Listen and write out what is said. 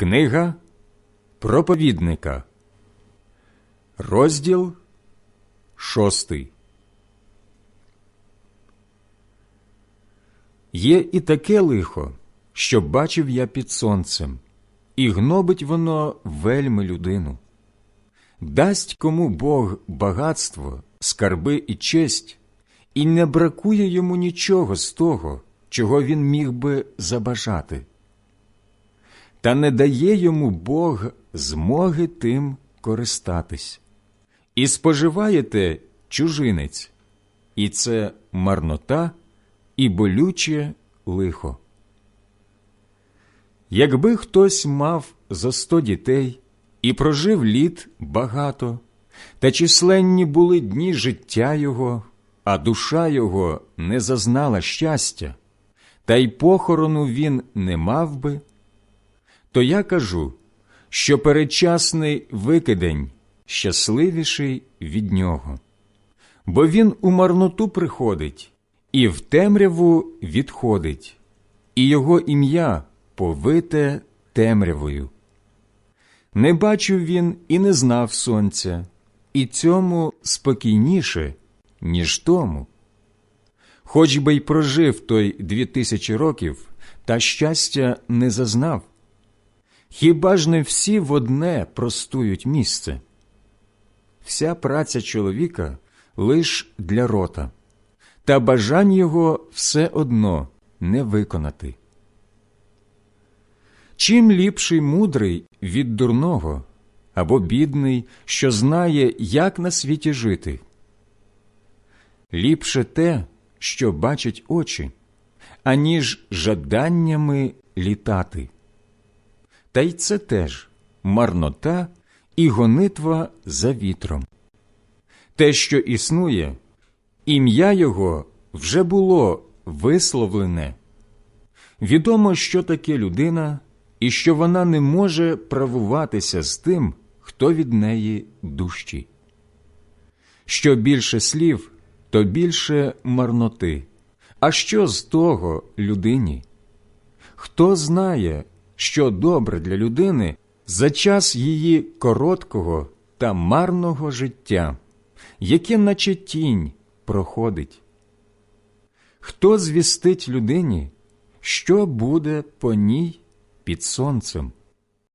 Книга проповідника, розділ шостий. Є і таке лихо, що бачив я під сонцем, і гнобить воно вельми людину. Дасть кому Бог багатство, скарби і честь, і не бракує йому нічого з того, чого він міг би забажати. Та не дає йому Бог змоги тим користатись. І споживаєте чужинець, і це марнота і болюче лихо. Якби хтось мав за сто дітей і прожив літ багато, та численні були дні життя його, а душа його не зазнала щастя, та й похорону він не мав би, то я кажу, що передчасний викидень щасливіший від нього, бо він у марноту приходить і в темряву відходить, і його ім'я повите темрявою. Не бачив він і не знав сонця, і цьому спокійніше, ніж тому. Хоч би й прожив той дві тисячі років, та щастя не зазнав. Хіба ж не всі в одне простують місце? Вся праця чоловіка лиш для рота, та бажань його все одно не виконати. Чим ліпший мудрий від дурного або бідний, що знає, як на світі жити? Ліпше те, що бачать очі, аніж жаданнями літати. Та й це теж марнота і гонитва за вітром. Те, що існує, ім'я його вже було висловлене. Відомо, що таке людина, і що вона не може правуватися з тим, хто від неї дужчий. Що більше слів, то більше марноти. А що з того людині? Хто знає, що добре для людини за час її короткого та марного життя, яке, наче тінь, проходить? Хто звістить людині, що буде по ній під сонцем?